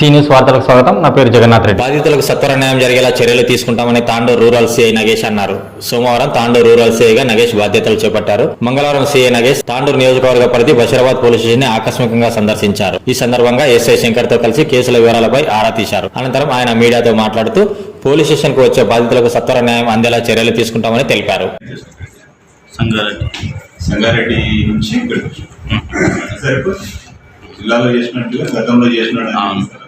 See news వార్తలకు స్వాగతం. నా పేరు జగన్నాథ్ రెడ్డి. బాధితులకు సత్వర న్యాయం జరిగేలా చర్యలు తీసుకుంటామని తాండూరు రూరల్ సీఐ నగేష్ అన్నారు. సోమవారం తాండూరు రూరల్ సీఐగా నగేష్ బాధ్యతలు చేపట్టారు. మంగళవారం సీఐ నగేష్ తాండూరు నియోజకవర్గ పరిధి బషీరాబాద్ పోలీస్ స్టేషన్ని ఆకస్మికంగా సందర్శించారు. ఈ సందర్భంగా ఎస్ఐ శంకర్తో కలిసి కేసుల వివరాలపై ఆరా తీశారు. అనంతరం ఆయన మీడియాతో మాట్లాడుతూ పోలీస్ స్టేషన్కు వచ్చే బాధితులకు సత్వర న్యాయం అందేలా చర్యలు తీసుకుంటామని తెలిపారు. సంగారెడ్డి. సంగారెడ్డి నుంచి ఇక్కడికి సరిపోతుంది జిల్లాలో చేసినట్టుగా గతంలో చేసినట్టు.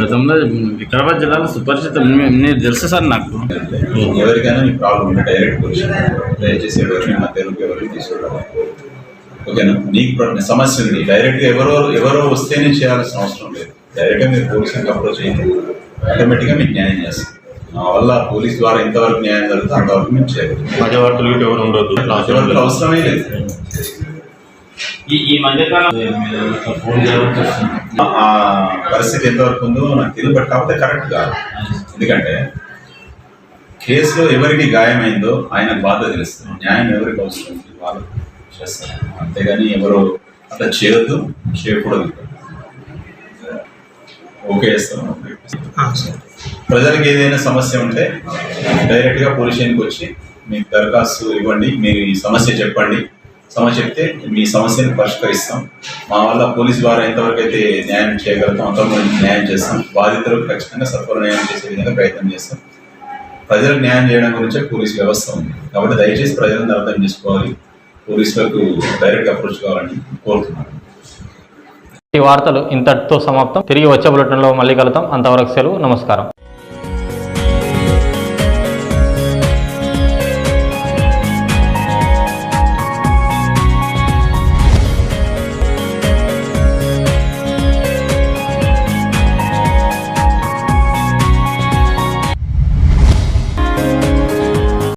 గతంలో వికారాబాద్ జిల్లాలో సుపరిచిత మీరు తెలుసు సార్ నాకు. ఎవరికైనా మీ ప్రాబ్లం ఉంటే డైరెక్ట్ వచ్చి దయచేసి ఎవరిని మధ్యలోకి ఎవరిని తీసుకురావాలి ఓకేనా? నీకు సమస్య ఉంది డైరెక్ట్గా ఎవరో ఎవరో వస్తేనే చేయాల్సిన అవసరం లేదు. డైరెక్ట్గా మీరు పోలీసులకు అప్రోచ్ అయ్యింది ఆటోమేటిక్గా మీకు న్యాయం చేస్తాం మా వల్ల పోలీస్ ద్వారా ఎంతవరకు న్యాయం జరుగుతుందో అంతవరకు మేము చేయగలుగుతాం. మధ్యవర్తులు ఎవరు ఉండదు ఎవరికి అవసరమే లేదు. ఈ మధ్యకాలం ఆ- పరిస్థితి ఎంతవరకు ఉందో నాకు తెలియదు బట్ కాకపోతే కరెక్ట్ కాదు ఎందుకంటే కేసులో ఎవరికి గాయమైందో ఆయన బాధ తెలుస్తుంది. న్యాయం ఎవరికి అవసరం వాళ్ళు చేస్తారు. అంతేగాని ఎవరు అట్లా చేయొద్దు చేయకూడదు. ఓకే చేస్తాం ఓకే. ప్రజలకు ఏదైనా సమస్య ఉంటే డైరెక్ట్గా పోలీస్ స్టేషన్కి వచ్చి మీకు దరఖాస్తు ఇవ్వండి మీరు ఈ సమస్య చెప్పండి. సమస్య చెప్తే మీ సమస్యను పరిష్కరిస్తాం. మా వల్ల పోలీస్ ద్వారా ఎంతవరకు అయితే న్యాయం చేయగలుగుతాం అంతవరకు న్యాయం చేస్తాం. బాధితులకు ఖచ్చితంగా సత్వర న్యాయం చేసే విధంగా ప్రయత్నం చేస్తాం. ప్రజలకు న్యాయం చేయడం గురించే పోలీస్ వ్యవస్థ ఉంది. కాబట్టి దయచేసి ప్రజలను అర్థం చేసుకోవాలి. పోలీసులకు డైరెక్ట్ అప్రోచ్ కావాలని కోరుతున్నాను. ఈ వార్తలు ఇంతటితో సమాప్తం. తిరిగి వచ్చే బులెటిన్లో మళ్ళీ కలుద్దాం. అంతవరకు సెలవు. నమస్కారం.